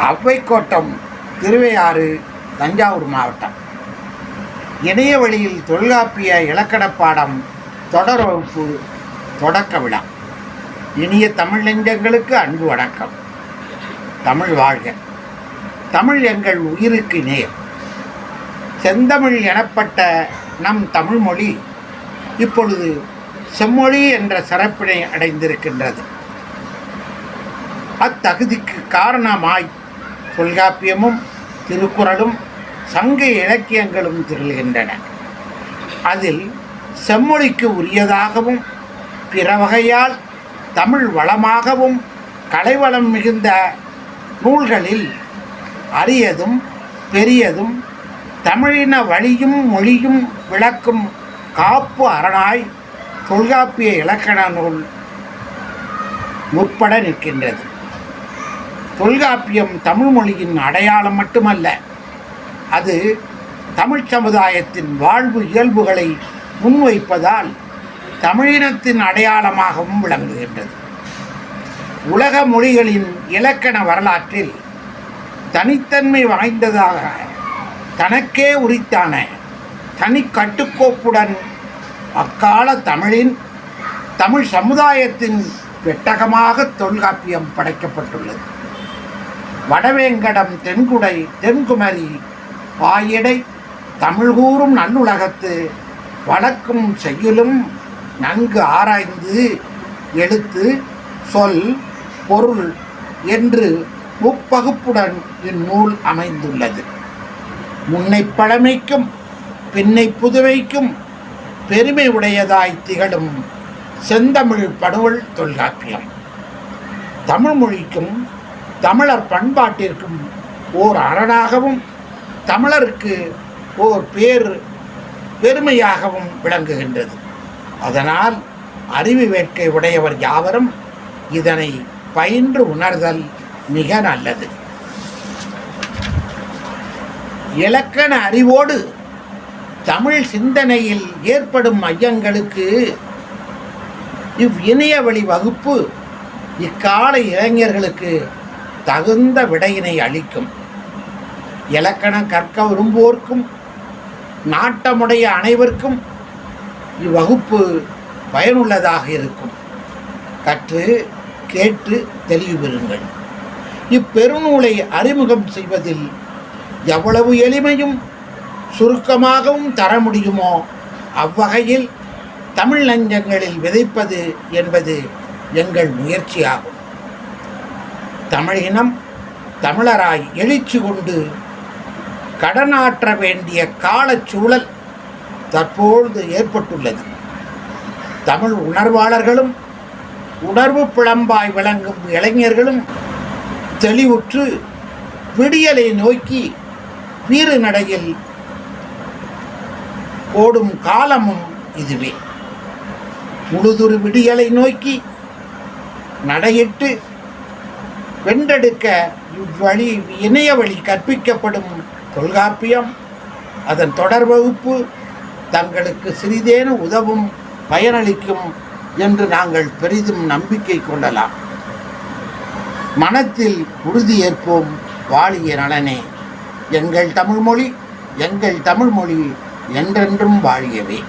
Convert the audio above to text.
அவ்வைக்கோட்டம் திருவையாறு தஞ்சாவூர் மாவட்டம். இணைய வழியில் தொல்காப்பிய இலக்கண பாடம் தொடர் வகுப்பு தொடக்க விழா. இனிய தமிழ் நெஞ்சங்களுக்கு அன்பு வணக்கம். தமிழ் வாழ்க. தமிழ் எங்கள் உயிருக்கு நேர். செந்தமிழ் எனப்பட்ட நம் தமிழ் மொழி இப்பொழுது செம்மொழி என்ற சிறப்பினை அடைந்திருக்கின்றது. அத்தகுதிக்கு காரணமாய் தொல்காப்பியமும் திருக்குறளும் சங்க இலக்கியங்களும் திகழ்கின்றன. அதில் செம்மொழிக்கு உரியதாகவும் பிற வகையால் தமிழ் வளமாகவும் கலைவளம் மிகுந்த நூல்களில் அரியதும் பெரியதும் தமிழின வழியும் மொழியும் விளக்கும் காப்பு அரணாய் தொல்காப்பிய இலக்கண நூல் முற்பட நிற்கின்றது. தொல்காப்பியம் தமிழ் மொழியின் அடையாளம் மட்டுமல்ல அது தமிழ் சமுதாயத்தின் வாழ்வு இயல்புகளை முன்வைப்பதால் தமிழினத்தின் அடையாளமாகவும் விளங்குகின்றது. உலக மொழிகளின் இலக்கண வரலாற்றில் தனித்தன்மை வாய்ந்ததாக தனக்கே உரித்தான தனி கட்டுக்கோப்புடன் அக்கால தமிழின் தமிழ் சமுதாயத்தின் பெட்டகமாக தொல்காப்பியம் படைக்கப்பட்டுள்ளது. வடவேங்கடம் தென்குடை தென்குமரி பாயிடை தமிழ் கூறும் நல்லுலகத்து வழக்கும் செய்யுளும் நன்கு ஆராய்ந்து எழுத்து சொல் பொருள் என்று முப்பகுப்புடன் இந்நூல் அமைந்துள்ளது. முன்னை பழமைக்கும் பின்னை புதுமைக்கும் பெருமை உடையதாய் திகழும் செந்தமிழ் படுவல் தொல்காப்பியம். தமிழ் மொழிக்கும் தமிழர் பண்பாட்டிற்கும் ஓர் அரணாகவும் தமிழருக்கு ஓர் பேர் பெருமையாகவும் விளங்குகின்றது. அதனால் அறிவு வேட்கை உடையவர் யாவரும் இதனை பயின்று உணர்தல் மிக நல்லது. இலக்கண அறிவோடு தமிழ் சிந்தனையில் ஏற்படும் ஐயங்களுக்கு இவ் இணைய வழி வகுப்பு இக்கால இளைஞர்களுக்கு தகுந்த விடையினை அளிக்கும். இலக்கணம் கற்க விரும்புவோர்க்கும் நாட்டமுடைய அனைவருக்கும் இவ்வகுப்பு பயனுள்ளதாக இருக்கும். கற்று கேட்டு தெளிவு பெறுங்கள். இப்பெருநூலை அறிமுகம் செய்வதில் எவ்வளவு எளிமையும் சுருக்கமாகவும் தர முடியுமோ அவ்வகையில் தமிழ் நஞ்சங்களில் விதைப்பது என்பது எங்கள் முயற்சியாகும். தமிழினம் தமிழராய் எழுச்சி கொண்டு கடனாற்ற வேண்டிய காலச்சூழல் தற்பொழுது ஏற்பட்டுள்ளது. தமிழ் உணர்வாளர்களும் உணர்வு பிளம்பாய் விளங்கும் இளைஞர்களும் தெளிவுற்று விடியலை நோக்கி வீறு நடையில் ஓடும் காலமும் இதுவே. முழுதுரு விடியலை நோக்கி நடையிட்டு வென்றெடுக்க இவ்வழி இணைய வழி கற்பிக்கப்படும் தொல்காப்பியம் அதன் தொடர் வகுப்பு தங்களுக்கு சிறிதேனும் உதவும் பயனளிக்கும் என்று நாங்கள் பெரிதும் நம்பிக்கை கொள்ளலாம். மனத்தில் உறுதியேற்போம் வாழிய நலனே. எங்கள் தமிழ்மொழி எங்கள் தமிழ்மொழி என்றென்றும் வாழியவே.